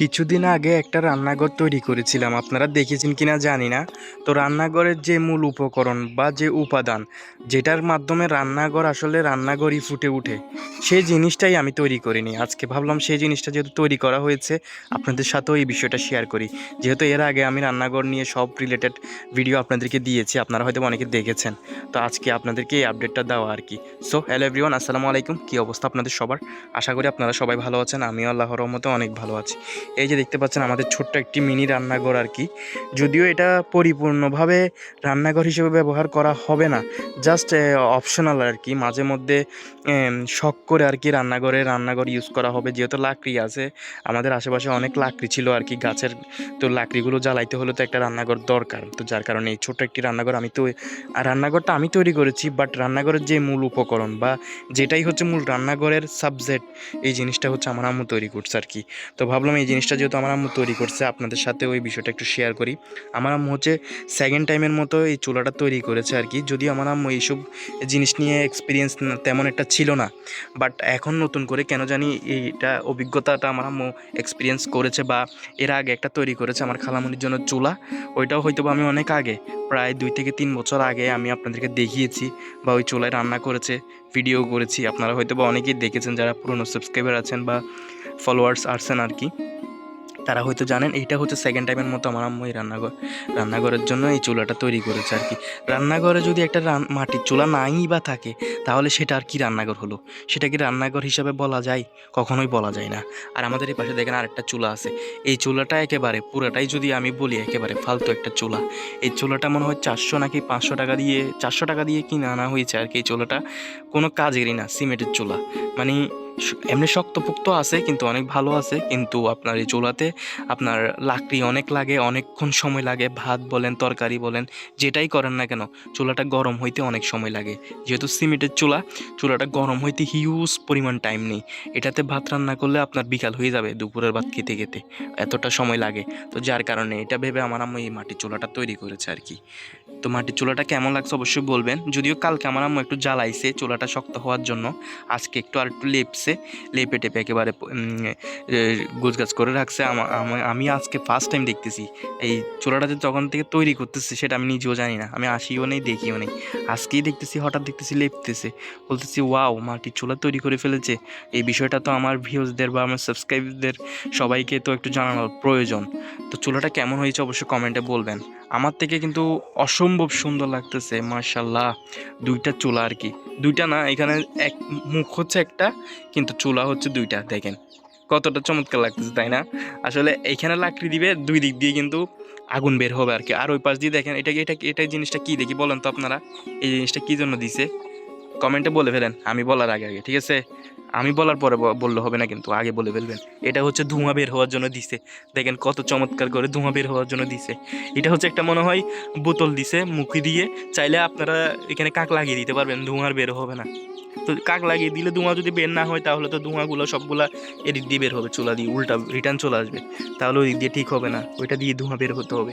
কিছুদিন আগে একটা রান্নাঘর তৈরি করেছিলাম। আপনারা দেখেছেন কিনা জানি না। তো রান্নাঘরের যে মূল উপকরণ বা যে উপাদান, যেটার মাধ্যমে রান্নাঘর আসলে রান্নাঘরই ফুটে উঠে, সেই জিনিসটাই আমি তৈরি করিনি। আজকে ভাবলাম সেই জিনিসটা যেহেতু তৈরি করা হয়েছে, আপনাদের সাথেও এই বিষয়টা শেয়ার করি। যেহেতু এর আগে আমি রান্নাঘর নিয়ে সব রিলেটেড ভিডিও আপনাদেরকে দিয়েছি, আপনারা হয়তো অনেকে দেখেছেন। তো আজকে আপনাদেরকে এই আপডেটটা দেওয়া আর কি। সো হ্যালো এভরিওয়ান আসসালামু আলাইকুম। কী অবস্থা আপনাদের সবার? আশা করি আপনারা সবাই ভালো আছেন। আমিও আল্লাহর রহমতে অনেক ভালো আছি। এই যে দেখতে পাচ্ছেন আমাদের ছোট্ট একটি মিনি রান্নাঘর আর কি। যদিও এটা পরিপূর্ণভাবে রান্নাঘর হিসেবে ব্যবহার করা হবে না জাস্ট অপশনাল আর কি। মাঝে মধ্যে শখ করে আর কি রান্নাঘরে রান্নাঘর ইউজ করা হবে। যেহেতু লাকড়ি আছে, আমাদের আশেপাশে অনেক লাকড়ি ছিল আর কি, গাছের তো লাকড়িগুলো জ্বালাইতে হলে তো একটা রান্নাঘর দরকার। তো যার কারণে এই ছোট্ট একটি রান্নাঘর আমি তো রান্নাঘরটা আমি তৈরি করেছি বাট রান্নাঘরের যে মূল উপকরণ বা যেটাই হচ্ছে মূল রান্নাঘরের সাবজেক্ট এই জিনিসটা হচ্ছে আমার আম্মু তৈরি করছে আর কি। তো ভাবলাম এই জিনিসটা যেহেতু আমার আম্মু তৈরি করছে, আপনাদের সাথে ওই বিষয়টা একটু শেয়ার করি। আমার আম্মু হচ্ছে সেকেন্ড টাইমের মতো এই চুলাটা তৈরি করেছে আর কি। যদি আমার আম্মু এইসব জিনিস নিয়ে এক্সপিরিয়েন্স তেমন একটা ছিল না। বাট এখন নতুন করে কেন জানি এইটা অভিজ্ঞতাটা আমার আম্মু এক্সপিরিয়েন্স করেছে বা এর আগে একটা তৈরি করেছে আমার খালামুনির জন্য চুলা। ওইটাও হয়তো আমি অনেক আগে, প্রায় দুই থেকে তিন বছর আগে আমি আপনাদেরকে দেখিয়েছি বা ওই চুলায় রান্না করেছে ভিডিও করেছি। আপনারা হয়তো বা অনেকেই দেখেছেন যারা পুরনো সাবস্ক্রাইবার আছেন বা ফলোয়ার্স আসছেন আর কি। তারা হয়তো জানেন, এইটা হচ্ছে সেকেন্ড টাইমের মতো আমার আম্মু এই রান্নাঘর, রান্নাঘরের জন্য এই চুলাটা তৈরি করেছে আর কি। রান্নাঘরে যদি একটা মাটির চুলা নাই বা থাকে, তাহলে সেটা আর কি রান্নাঘর হলো? সেটা কি রান্নাঘর হিসাবে বলা যায়? কখনোই বলা যায় না। আর আমাদের এই পাশে দেখেন আরেকটা চুলা আছে। এই চুলাটা একেবারে, পুরোটাই যদি আমি বলি, একেবারে ফালতু একটা চুলা। এই চুলাটা মনে হয় চারশো নাকি পাঁচশো টাকা দিয়ে, চারশো টাকা দিয়ে কিনে আনা হয়েছে আর কি এই চুলাটা। কোনো কাজেরই না, সিমেন্টের চুলা। মানে এমনি শক্তপোক্ত আছে, কিন্তু অনেক ভালো আছে। কিন্তু আপনার এই চুলাতে আপনার লাকড়ি অনেক লাগে, অনেকক্ষণ সময় লাগে। ভাত বলেন, তরকারি বলেন, যেটাই করেন না কেন, চুলাটা গরম হইতে অনেক সময় লাগে। যেহেতু সিমেন্টের চুলা, চুলাটা গরম হইতে হিউজ পরিমাণ টাইম নেই। এটাতে ভাত রান্না করলে আপনার বিকাল হয়ে যাবে দুপুরের ভাত খেতে খেতে। এতটা সময় লাগে। তো যার কারণে এটা ভেবে আমার আম্মু এই মাটির চুলাটা তৈরি করেছে আর কি তো মাটির চুলাটা কেমন লাগছে অবশ্যই বলবেন। যদিও কালকে আমার আম্মু একটু জ্বালাইছে চুলাটা শক্ত হওয়ার জন্য। আজকে একটু আর একটু লেপছে। লেপে টেপে একেবারে গোছ গাছ করে রাখছে। আমা- আজকে ফার্স্ট টাইম দেখতেছি। এই চুলাটা যে তখন থেকে তৈরি করতেছে, সেটা আমি নিজেও জানি না। আমি আসিও নেই, দেখিও নেই। আজকেই দেখতেছি, হঠাৎ দেখতেছি লেপতেছে। বলতেছি, ওয়াও মাটির চোলা তৈরি করে ফেলেছে। এই বিষয়টা তো আমার ভিউজদের বা আমার সাবস্ক্রাইবদের সবাইকে তো একটু জানানোর প্রয়োজন। তো চুলাটা কেমন হয়েছে অবশ্যই কমেন্টে বলবেন। আমার থেকে কিন্তু অসম্ভব সুন্দর লাগতেছে মার্শাল্লাহ দুইটা চুলা আর কি। দুইটা না, এখানে এক মুখ হচ্ছে একটা, কিন্তু চুলা হচ্ছে দুইটা, দেখেন। কতটা চমৎকার লাগতেছে, তাই না? আসলে এইখানে লাকড়ি দিবে, দুই দিক দিয়ে কিন্তু আগুন বের হবে আর কি। আর ওই পাশ দিয়ে দেখেন, এটা এটা এটা জিনিসটা কি দেখি বলেন তো আপনারা? এই জিনিসটা কী জন্য দিছে? কমেন্টে বলে ফেলেন, আমি বলার আগে আগে, ঠিক আছে? আমি বলার পরে বললে হবে না কিন্তু, আগে বলে ফেলবেন। এটা হচ্ছে ধোঁয়া বের হওয়ার জন্য দিছে। দেখেন কত চমৎকার করে ধোঁয়া বের হওয়ার জন্য দিছে। এটা হচ্ছে একটা মনে হয় বোতল দিছে মুখে দিয়ে, চাইলে আপনারা এখানে কাক লাগিয়ে দিতে পারবেন ধোঁয়ার বের হবে না। তো কাক লাগিয়ে দিলে ধোঁয়া যদি বের না হয়, তাহলে তো ধোঁয়াগুলো সবগুলা এদিক দিয়ে বের হবে, চুলা দিয়ে উল্টা রিটার্ন চলে আসবে। তাহলে ওই দিয়ে ঠিক হবে না, ওইটা দিয়ে ধোঁয়া বের হতে হবে।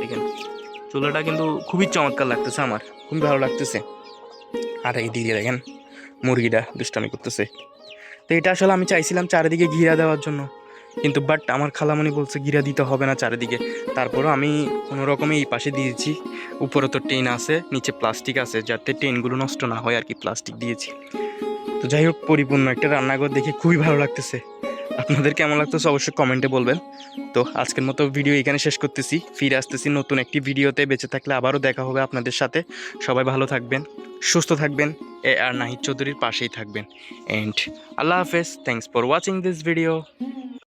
দেখেন, চুলাটা কিন্তু খুবই চমৎকার লাগতেছে আমার, খুবই ভালো লাগতেছে। আর, এই দিকে দেখেন, মুরগিটা দুষ্টামি করতেছে। তো এটা আসলে আমি চাইছিলাম চারিদিকে ঘিরা দেওয়ার জন্য, কিন্তু বাট আমার খালামণি বলছে ঘিরা দিতে হবে না চারিদিকে। তারপরও আমি কোনো রকমে এই পাশে দিয়েছি, উপরে তো টেন আছে, নিচে প্লাস্টিক আছে, যাতে টেনগুলো নষ্ট না হয় আর কি প্লাস্টিক দিয়েছি। তো যাই হোক, পরিপূর্ণ একটা রান্নাঘর দেখে খুবই ভালো লাগতেছে। আপনাদের কেমন লাগতেছে অবশ্যই কমেন্টে বলবেন। তো আজকের মতো ভিডিও এখানে শেষ করতেছি, ফিরে আসতেছি নতুন একটি ভিডিওতে, বেঁচে থাকলে আবারও দেখা হবে আপনাদের সাথে। সবাই ভালো থাকবেন। সুস্থ থাকবেন। এ আর নাহিদ চৌধুরীর পাশেই থাকবেন। অ্যান্ড আল্লাহ হাফেজ। Thanks for watching this video